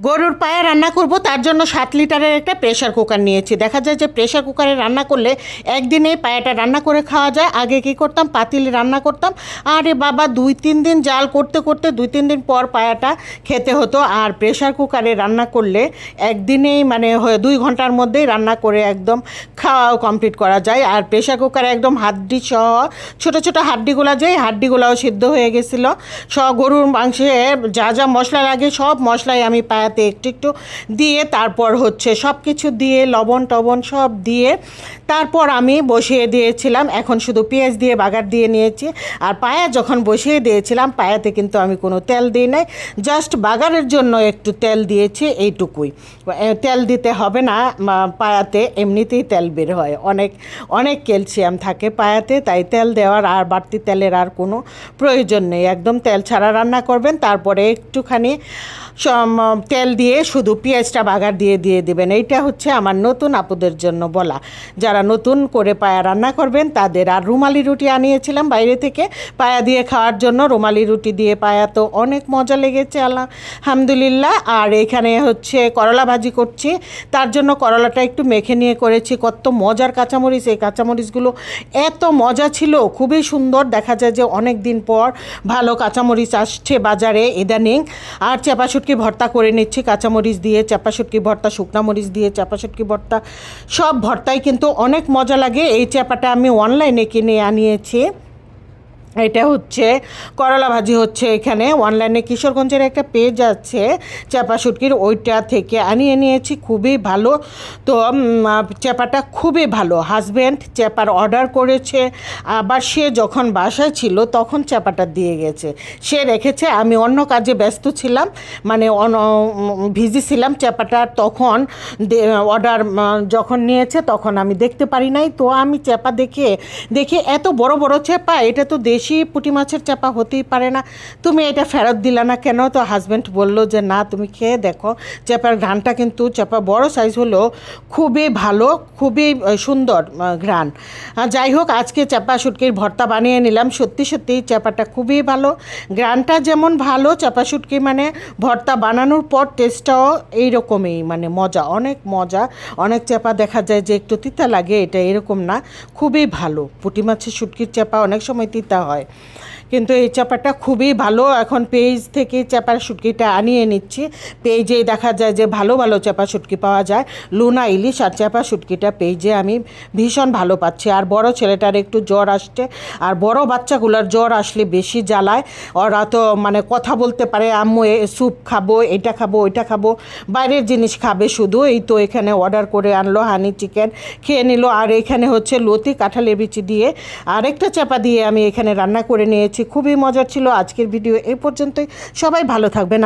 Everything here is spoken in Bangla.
গরুর পায়ে রান্না করব, তার জন্য সাত লিটারের একটা প্রেশার কুকার নিয়েছি। দেখা যায় যে প্রেশার কুকারে রান্না করলে একদিনেই পায়াটা রান্না করে খাওয়া যায়, আগে কি করতাম, পাতিলে রান্না করতাম। আরে বাবা, দুই, তিন দিন জাল করতে করতে দুই, তিন দিন পর পায়াটা খেতে হতো। আর প্রেশার কুকারে রান্না করলে একদিনেই মানে দুই ঘণ্টার মধ্যেই রান্না করে একদম খাওয়াও কমপ্লিট করা যায়। আর প্রেশার কুকারে একদম হাড্ডি সহ ছোটো ছোটো হাড্ডিগুলো যে হাড্ডিগুলাও সিদ্ধ হয়ে গেছিল। সব গরুর মাংসে যা যা মশলা লাগে সব মশলাই আমি পায়াতে একটু একটু দিয়ে তারপর হচ্ছে সব কিছু দিয়ে, লবণ টবণ সব দিয়ে তারপর আমি বসিয়ে দিয়েছিলাম। এখন শুধু পেঁয়াজ দিয়ে, বাগার দিয়ে নিয়েছি। আর পায়া যখন বসিয়ে দিয়েছিলাম, পায়াতে কিন্তু আমি কোনো তেল দিই নাই। জাস্ট বাগারের জন্য একটু তেল দিয়েছি, এইটুকুই। তেল দিতে হবে না পায়াতে এমনিতেই তেল বের হয়। অনেক অনেক ক্যালসিয়াম থাকে পায়াতে, তাই তেল দেওয়ার আর বাড়তি তেলের আর কোনো প্রয়োজন নেই। একদম তেল ছাড়া রান্না করবেন, তারপরে একটুখানি সম- তেল দিয়ে শুধু পেঁয়াজটা বাগার দিয়ে দিয়ে দিবেন। এইটা হচ্ছে আমার নতুন আপুদের জন্য বলা। যারা নতুন করে পায়া রান্না করবেন, তাদের আর রুমালি রুটি আনিয়েছিলাম বাইরে থেকে। পায়া দিয়ে খাওয়ার জন্য রুমালি রুটি দিয়ে পায়া তো অনেক মজা লেগেছে আলহামদুলিল্লাহ, আর এখানে হচ্ছে করলা ভাজি করছি। তার জন্য করলাটা একটু মেখে নিয়ে করেছি। কত মজার কাঁচামরিচ। এই কাঁচামরিচগুলো এত মজা ছিল, খুবই সুন্দর। দেখা যায় যে অনেক দিন পর ভালো কাঁচামরিচ আসছে বাজারে ইদানিং। আর চাপা শুটকি ভর্তা করে নিচ্ছি। কাঁচামরিচ দিয়ে চাপা শুটকি ভর্তা শুকনা মরিচ দিয়ে চাপা শুটকি ভর্তা, সব ভর্তাই কিন্তু অনেক মজা লাগে। এই চাপাটা আমি অনলাইনে কিনে আনিয়েছি। এটা হচ্ছে, করলা ভাজি হচ্ছে এখানে। অনলাইনে কিশোরগঞ্জের একটা পেজ আছে, চাপা শুটকির। ওইটা থেকে আনিয়ে নিয়েছি, খুবই ভালো। তো চাপাটা খুবই ভালো। হাজব্যান্ড চাপার অর্ডার করেছে, আবার সে যখন বাসায় ছিল তখন চাপাটা দিয়ে গেছে। সে রেখেছে, আমি অন্য কাজে ব্যস্ত ছিলাম মানে ভিজি ছিলাম চাপাটা। তখন অর্ডার যখন নিয়েছে তখন আমি দেখতে পারি নাই। তো আমি চাপা দেখে দেখে এত বড় বড় চাপা, এটা তো দেশি পুঁটি মাছের চাপা হতেই পারে না। তুমি এটা ফেরত দিলা না কেন? তো হাজব্যান্ড বলল যে, না, তুমি খেয়ে দেখো। চাপার ঘ্রানটা কিন্তু চাপা বড় সাইজ হলো খুবই ভালো, খুবই সুন্দর ঘ্রাণ। যাই হোক, আজকে চাপা শুটকির ভর্তা বানিয়ে নিলাম। সত্যি সত্যি চাপাটা খুবই ভালো। ঘ্রানটা যেমন ভালো, চাপা শুটকি মানে ভর্তা বানানোর পর টেস্টটাও এইরকমই মানে মজা, অনেক মজা। অনেক চাপা দেখা যায় যে একটু তিতা লাগে, এটা এরকম না। খুবই ভালো। পুঁটি মাছের শুটকির চাপা অনেক সময় তিতা হয়। high. কিন্তু এই চাপাটা খুবই ভালো। এখন পেজ থেকে চাপার শুটকিটা আনিয়ে নিচ্ছি। পেজেই দেখা যায় যে ভালো ভালো চাপা শুটকি পাওয়া যায়। লুনা ইলিশ আর চাপা শুটকিটা পেজে আমি ভীষণ ভালো পাচ্ছি। আর বড় ছেলেটার একটু জ্বর আসছে। আর বড় বাচ্চাগুলোর জ্বর আসলে বেশি জ্বালায়। ওরা তো মানে কথা বলতে পারে, আম্মু, এ স্যুপ খাব, এটা খাব, ওইটা খাব। বাইরের জিনিস খাবে শুধু। এই তো এখানে অর্ডার করে আনলো হানি চিকেন খেয়ে নিল। আর এখানে হচ্ছে লতি, কাঁঠালের বিচি দিয়ে আরেকটা চাপা দিয়ে আমি এখানে রান্না করে নিয়েছি। খুবই মজার ছিল আজকের ভিডিও এই পর্যন্তই। সবাই ভালো থাকবেন।